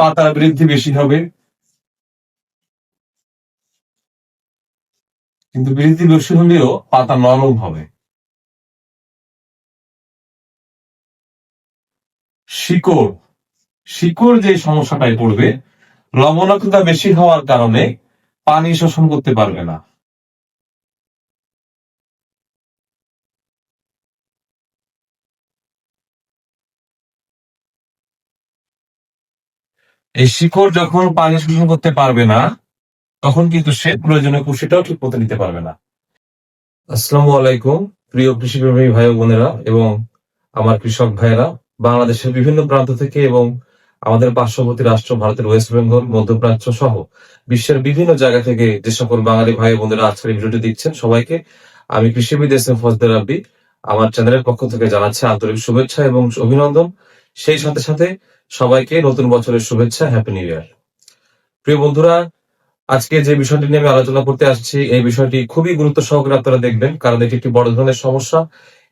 পাতার বৃদ্ধি বেশি হবে। কিন্তু বৃদ্ধি বেশি হলেও পাতা নরম হবে। শিকড়। শিকড় যে সমস্যাটায় পড়বে, লবণাক্ততা বেশি হওয়ার কারণে পানি শোষণ করতে পারবে না। এই শিকড় যখন পানি শোষণ করতে পারবে না, তখন কিন্তু সে প্রয়োজনীয় পুষ্টিটাও ঠিক মতো নিতে পারবে না। আসসালামু আলাইকুম, প্রিয় কৃষিপ্রেমী ভাই বোনেরা এবং আমার কৃষক ভাইয়েরা। বাংলাদেশের বিভিন্ন প্রান্ত থেকে এবং আমাদের পার্শ্ববর্তী রাষ্ট্র, ভারতের ওয়েস্ট বেঙ্গল, মধ্যপ্রাচ্য সহ বিশ্বের বিভিন্ন জায়গা থেকে যে সকল বাঙালি ভাই বোনেরা আজকের ভিডিওটি দেখছেন, সবাইকে আমি কৃষিবিদ এস এম ফজদের রাব্বি। আমার চ্যানেলের পক্ষ থেকে জানাচ্ছি আন্তরিক শুভেচ্ছা এবং অভিনন্দন। সেই সাথে সাথে সবাইকে নতুন বছরের শুভেচ্ছা হ্যাপি নিউ ইয়ার প্রিয় বন্ধুরা, আজকে যে বিষয়টি নিয়ে আমি আলোচনা করতে আসছি, এই বিষয়টি খুবই গুরুত্ব সহকারে আপনারা দেখবেন, কারণ এটি একটি বড় ধরনের সমস্যা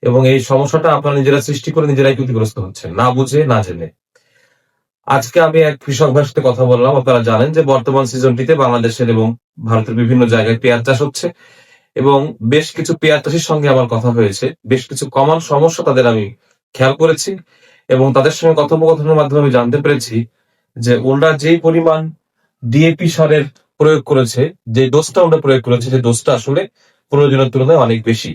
এবং এই সমস্যাটা আপনারা নিজেরা সৃষ্টি করে নিজেরাই ক্ষতিগ্রস্ত হচ্ছেন, না বুঝে, না জেনে। আজকে আমি এক কৃষক ভাইয়ের সাথে কথা বললাম। আপনারা জানেন যে বর্তমান সিজনটিতে বাংলাদেশের এবং ভারতের বিভিন্ন জায়গায় পেঁয়াজ চাষ হচ্ছে এবং বেশ কিছু পেঁয়াজ চাষির সঙ্গে আমার কথা হয়েছে। বেশ কিছু কমন সমস্যা তাদের আমি খেয়াল করেছি এবং তাদের সঙ্গে কথোপকথনের মাধ্যমে আমি জানতে পেরেছি যে ওনারা যেই পরিমাণ ডিএপি সারের প্রয়োগ করেছে, যে ডোজটা ওরা প্রয়োগ করেছে, সেই ডোজটা আসলে প্রয়োজনের তুলনায় অনেক বেশি।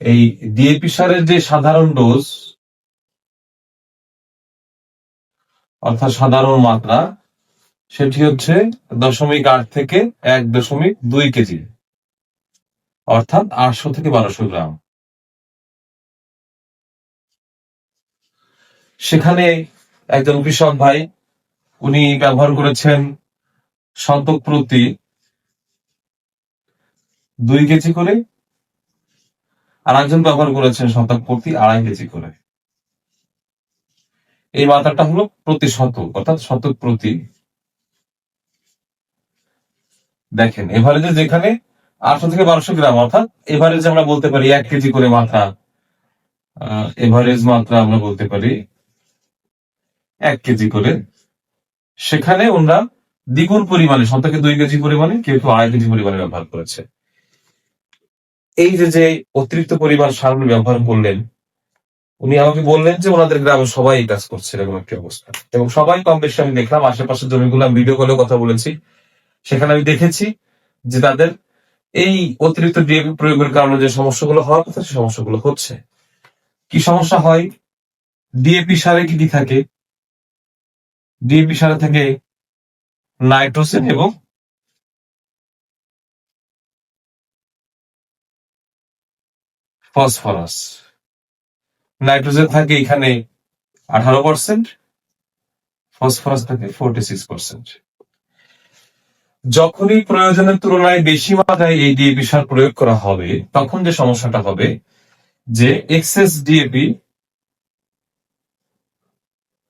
এই ডিএপি সারের যে সাধারণ ডোজ অর্থাৎ সাধারণ মাত্রা, সেটি হচ্ছে দশমিক আট থেকে এক দশমিক দুই কেজি, অর্থাৎ আটশো থেকে বারোশো গ্রাম। সেখানে একজন কৃষক ভাই, উনি ব্যবহার করেছেন শতক প্রতি দুই কেজি করে আর একজন ব্যবহার করেছেন শতক প্রতি আড়াই কেজি করে। এই মাত্রাটা হলো প্রতি শতক অর্থাৎ শতক প্রতি। দেখেন, এভারেজে যেখানে আটশো থেকে বারোশো গ্রাম, অর্থাৎ এভারেজ আমরা বলতে পারি এক কেজি করে মাত্রা এভারেজ মাত্রা আমরা বলতে পারি এক কেজি করে। সেখানে ওনারা দ্বিগুণ পরিমাণে শতকে দুই কেজি পরিমাণে, কেউ কেউ আড়াই কেজি পরিমাণে ব্যবহার করেছে। এই যে যে অতিরিক্ত পরিমাণ সার ব্যবহার করলেন, উনি আমাকে বললেন যে ওনাদের গ্রামে সবাই এই কাজ করছে, এরকম একটি অবস্থা। এবং সবাই কম বেশি আমি দেখলাম, আশেপাশের জমিগুলো ভিডিও কলেও কথা বলেছি। সেখানে আমি দেখেছি যে তাদের এই অতিরিক্ত ডিএপি প্রয়োগের কারণে যে সমস্যাগুলো হওয়ার কথা, সেই সমস্যাগুলো হচ্ছে। কি সমস্যা হয়? ডিএপি সারে কি কি থাকে? ডিএপি সারে থাকে নাইট্রোজেন এবং ফসফরাস। নাইট্রোজেন থাকে এখানে আঠারো পার্সেন্ট ফসফরাস থাকে ফোরটি সিক্স পার্সেন্ট যখনই প্রয়োজনের তুলনায় বেশি মাত্রায় এই ডিএপি সার প্রয়োগ করা হবে, তখন যে সমস্যাটা হবে যে এক্সেস ডিএপি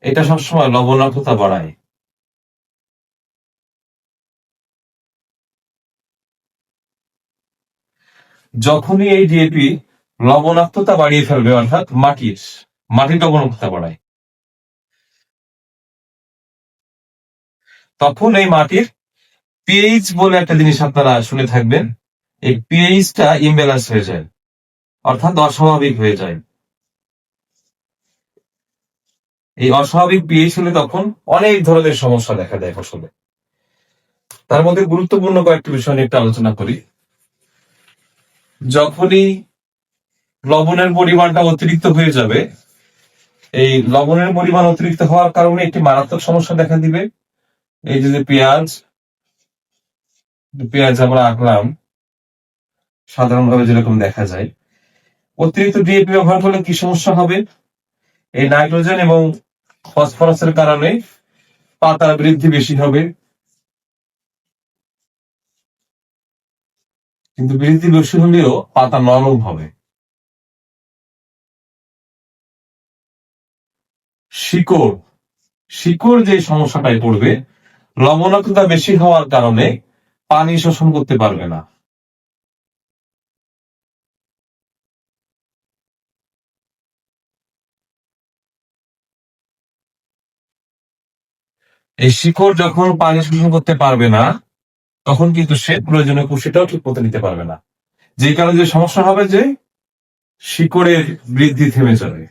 এটা সবসময় লবণাক্ততা বাড়ায়। যখনই এই ডিএপি লবণাক্ততা বাড়িয়ে ফেলবে, অর্থাৎ মাটির মাটির লবণাক্ততা বাড়ায়। তখন এই মাটির পিএইচ বলে একটা জিনিস আপনারা শুনে থাকবেন, এই পিএইচটা ইমব্যালেন্স হয়ে যায়, অর্থাৎ অস্বাভাবিক হয়ে যায়। এই অস্বাভাবিক পিএইচ হলে তখন অনেক ধরনের সমস্যা দেখা দেয় ফসলে। তার মধ্যে গুরুত্বপূর্ণ কয়েকটি বিষয় নিয়ে একটু আলোচনা করি। যখনই লবণের পরিমাণটা অতিরিক্ত হয়ে যাবে, এই লবণের পরিমাণ অতিরিক্ত হওয়ার কারণে একটি মারাত্মক সমস্যা দেখা দিবে। এই যে পেঁয়াজ পেঁয়াজ আমরা আঁকলাম, সাধারণভাবে যেরকম দেখা যায়, অতিরিক্ত ডিএপি ব্যবহার করলে কি সমস্যা হবে? এই নাইট্রোজেন এবং ফসফরাসের কারণে পাতার বৃদ্ধি বেশি হবে। কিন্তু বৃদ্ধি বেশি হলেও পাতা নরম হবে। শিকড়। শিকড় যে সমস্যাটায় পড়বে, লবণাক্ততা বেশি হওয়ার কারণে পানি শোষণ করতে পারবে না। এই শিকড় যখন পানি শোষণ করতে পারবে না, তখন কিন্তু সে প্রয়োজনীয় পুষ্টিটাও ঠিক মতো নিতে পারবে না। যে কারণে যে সমস্যা হবে যে শিকড়ের বৃদ্ধি থেমে যাবে।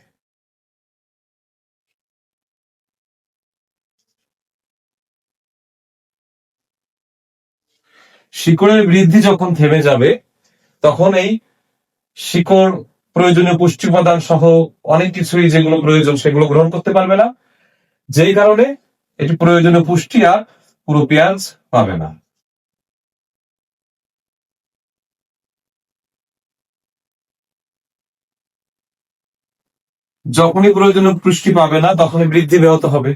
শিকড়ের বৃদ্ধি যখন থেমে যাবে, তখন এই শিকড় প্রয়োজনীয় পুষ্টি উপাদান সহ অনেক কিছুই যেগুলো প্রয়োজন সেগুলো গ্রহণ করতে পারবে না। যেই কারণে এটি প্রয়োজনীয় পুষ্টি আর পুরো পেঁয়াজ পাবে না। যখনই প্রয়োজনীয় পুষ্টি পাবে না, তখনই বৃদ্ধি ব্যাহত হবে।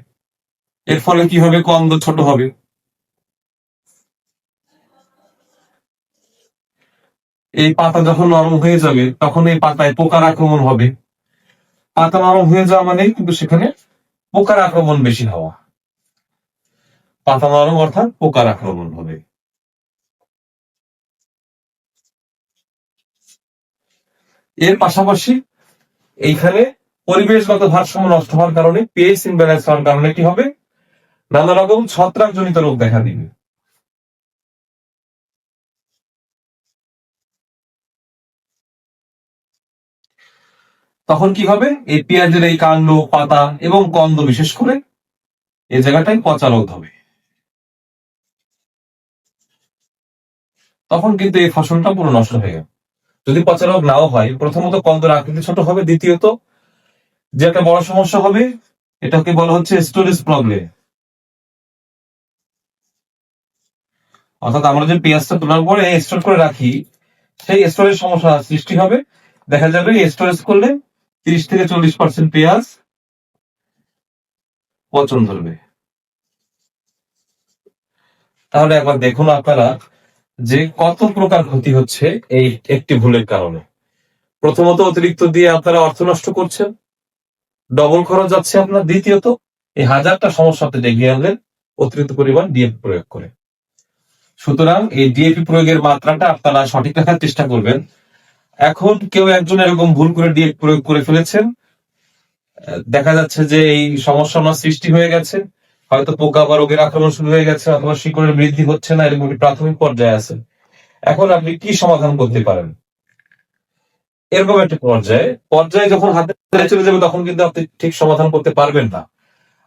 এর ফলে কি হবে? কন্দ ছোট হবে। এই পাতা যখন নরম হয়ে যাবে, তখন এই পাতায় পোকার আক্রমণ হবে। পাতা নরম হয়ে যাওয়া মানে কিন্তু সেখানে পোকার আক্রমণ বেশি হওয়া। পাতা নরম অর্থাৎ পোকার আক্রমণ হবে। এর পাশাপাশি এইখানে পরিবেশগত ভারসাম্য নষ্ট হওয়ার কারণে পিএইচ ইমব্যালেন্স হওয়ার কারণে কি হবে? নানা রকম ছত্রাকজনিত রোগ দেখা দিবে। তখন কি হবে? এই পেঁয়াজের এই কাণ্ড, পাতা এবং কন্দ বিশেষ করে এই জায়গাটায় পচা রোগ হবে। তখন কিন্তু এই ফসলটা পুরো নষ্ট হয়ে গেল। যদি পচা রোগ নাও হয়, প্রথমত কন্দর আকৃতি ছোট হবে, দ্বিতীয়ত যে একটা বড় সমস্যা হবে, এটাকে বলা হচ্ছে স্টোরেজ প্রবলেম। অর্থাৎ আমরা যে পেঁয়াজটা তোলার পরে স্টোর করে রাখি, সেই স্টোরেজ সমস্যা সৃষ্টি হবে। দেখা যাবে স্টোরেজ করলে তিরিশ থেকে চল্লিশ পার্সেন্ট পেঁয়াজ পচন ধরবে। তাহলে একবার দেখুন আপনারা যে কত প্রকার ক্ষতি হচ্ছে এই একটি ভুলের কারণে। প্রথমত অতিরিক্ত দিয়ে আপনারা অর্থ নষ্ট করছেন। ডবল খরচ যাচ্ছে আপনার। দ্বিতীয়ত, এই হাজারটা সমস্যাতে ডেকে আনলেন, অতিরিক্ত পরিমাণ ডিএপি প্রয়োগ করে। সুতরাং এই ডিএপি প্রয়োগের মাত্রাটা আপনারা সঠিক রাখার চেষ্টা করবেন। এখন কেউ একজন এরকম ভুল করে ডিএপি প্রয়োগ করে ফেলেছেন। দেখা যাচ্ছে যে এই সমস্যা সৃষ্টি হয়ে গেছে। হয়তো পোকা বা রোগের আক্রমণ শুরু হয়ে গেছে অথবা শিকড়ের বৃদ্ধি হচ্ছে না, এরকম প্রাথমিক পর্যায়ে আছে এখন আপনি কি সমাধান করতে পারেন? এরকম একটা পর্যায়ে পর্যায়ে যখন হাতে চলে যাবে, তখন কিন্তু আপনি ঠিক সমাধান করতে পারবেন না।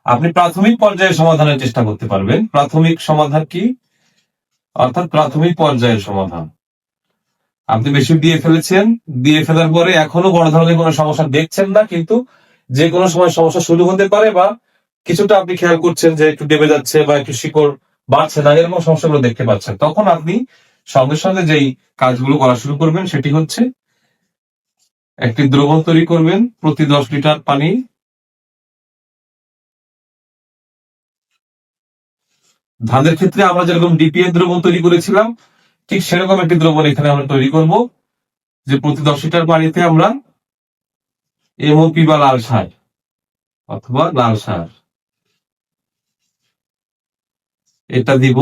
আপনি প্রাথমিক পর্যায়ে সমাধানের চেষ্টা করতে পারবেন। প্রাথমিক সমাধান কি? অর্থাৎ প্রাথমিক পর্যায়ের সমাধান। আপনি বেশি দিয়ে ফেলেছেন, দিয়ে ফেলার পরে এখনও বড় ধরনের কোনো সমস্যা দেখছেন না, কিন্তু যে কোনো সময় সমস্যা শুরু হতে পারে বা কিছুটা আপনি খেয়াল করছেন যে একটু ডেবে যাচ্ছে বা একটু শিকড় বাড়ছে না, এরকম সমস্যাগুলো দেখতে পাচ্ছেন। তখন আপনি সঙ্গে সঙ্গে যেই কাজগুলো করা শুরু করবেন সেটি হচ্ছে একটি দ্রবণ তৈরি করবেন, প্রতি দশ লিটার পানি। ধানের ক্ষেত্রে আমরা যেরকম ডিপিএ দ্রবণ তৈরি করেছিলাম, ঠিক সেরকম একটি দ্রবণ এখানে আমরা তৈরি করব, যে প্রতি দশ লিটার পানিতে আমরা এমওপি বা লাল সার অথবা লাল সার। এটা দিব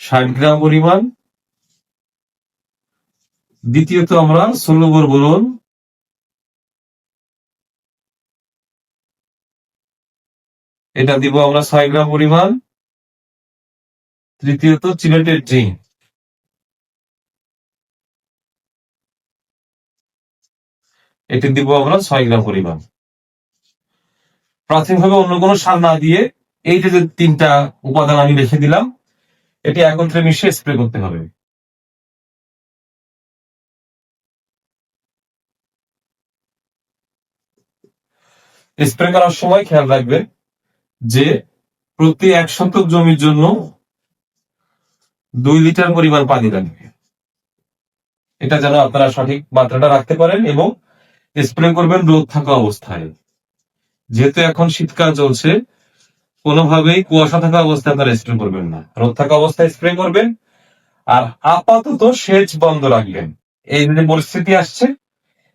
ষাট গ্রাম পরিমাণ। দ্বিতীয়ত আমরা ষোলো বোরন এটা দিব আমরা ছয় গ্রাম পরিমাণ। তৃতীয়ত চিলেটের জিঙ্ক এটি দিব আমরা ছয় গ্রাম পরিমাণ। প্রাথমিকভাবে অন্য কোনো সার না দিয়ে এই যে যে তিনটা উপাদান আমি রেখে দিলাম, এটি একত্রে মিশিয়ে স্প্রে করতে হবে। স্প্রে করার সময় খেয়াল রাখবেন যে প্রতি এক শতক জমির জন্য দুই লিটার পরিমাণ পানি লাগবে। এটা যেন আপনারা সঠিক মাত্রাটা রাখতে পারেন এবং স্প্রে করবেন রোদ থাকা অবস্থায়। যেহেতু এখন শীতকাল চলছে কোনোভাবেই কুয়াশা থাকা অবস্থায় আপনারা স্প্রে করবেন না। রোদ থাকা অবস্থায় স্প্রে করবেন। আর আপাতত সেচ বন্ধ রাখবেন। এই যে পরিস্থিতি আসছে,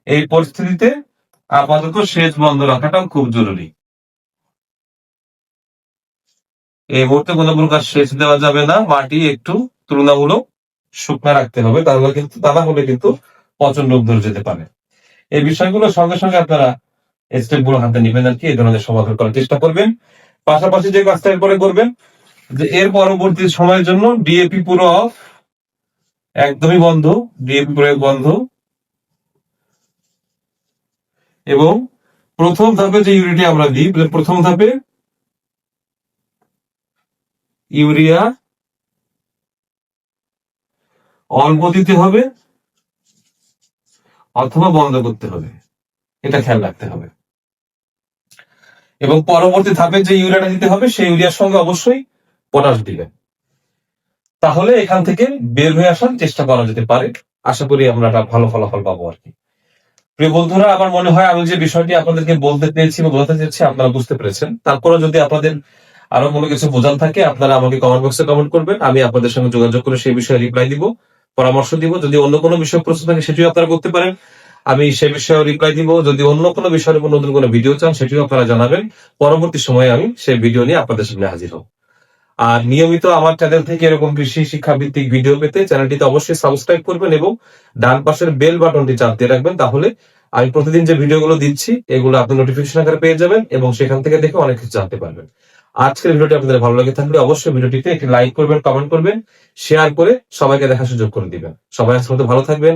এই পরিস্থিতিতে আপাতত সেচ বন্ধ রাখাটাও খুব জরুরি। এই মুহূর্তে কোনো প্রকার সেচ দেওয়া যাবে না। মাটি একটু তুলনামূলক শুকনা রাখতে হবে। তাহলে কিন্তু, তা না হলে কিন্তু পচন রোগ ধরে যেতে পারে। এই বিষয়গুলো সঙ্গে সঙ্গে আপনারা স্টেপগুলো হাতে নিবেন আর কি। এই ধরনের সমাধান করার চেষ্টা করবেন। পাশাপাশি যে কাজটা এরপরে করবেন, যে এর পরবর্তী সময়ের জন্য ডিএপি পুরো অফ একদমই বন্ধ ডিএপি প্রয়োগ বন্ধ। এবং প্রথম ধাপে যে ইউরিটি আমরা দিই প্রথম ধাপে ইউরিয়া অল্প দিতে হবে অথবা বন্ধ করতে হবে। এটা খেয়াল রাখতে হবে। এবং পরবর্তী ধাপে যে ইউরিয়াটা দিতে হবে, সেই ইউরিয়ার সঙ্গে অবশ্যই পটাশ দিবেন। তাহলে এখান থেকে বের হয়ে আসার চেষ্টা করা যেতে পারে। আশা করি আমরা একটা ভালো ফলাফল পাবো আর কি। প্রিয় বন্ধুরা, আমার মনে হয় আমি যে বিষয়টি আপনাদেরকে বলতে পেরেছি বা বোঝাতে চেয়েছি, আপনারা বুঝতে পেরেছেন। তারপরে যদি আপনাদের আরও কোনো কিছু বোঝান থাকে, আপনারা আমাকে কমেন্ট বক্সে কমেন্ট করবেন। আমি আপনাদের সঙ্গে যোগাযোগ করে সেই বিষয়ে রিপ্লাই দিব, পরামর্শ দিব। যদি অন্য কোনো বিষয় প্রশ্ন থাকে, সেটিও আপনারা করতে পারেন। আমি সে বিষয়ে রিপ্লাই দিব। যদি অন্য কোনো বিষয়ের উপর নতুন কোনো ভিডিও চান, সেটিও আপনারা জানাবেন। পরবর্তী সময়ে আমি সেই ভিডিও নিয়ে আপনাদের সামনে হাজির হব। আর নিয়মিত আমার চ্যানেল থেকে এরকম কৃষি শিক্ষা ভিত্তিক ভিডিও পেতে চ্যানেলটিতে অবশ্যই সাবস্ক্রাইব করবেন এবং ডান পাশের বেল বাটনটি চাপ দিয়ে রাখবেন। তাহলে আমি প্রতিদিন যে ভিডিওগুলো দিচ্ছি, এগুলো আপনি নোটিফিকেশন আকারে পেয়ে যাবেন এবং সেখান থেকে দেখে অনেক কিছু জানতে পারবেন। আজকের ভিডিওটি আপনাদের ভালো লাগে থাকলে অবশ্যই ভিডিওটিতে একটি লাইক করবেন কমেন্ট করবেন শেয়ার করে সবাইকে দেখার সুযোগ করে দিবেন। সবাই আজকের ভালো থাকবেন।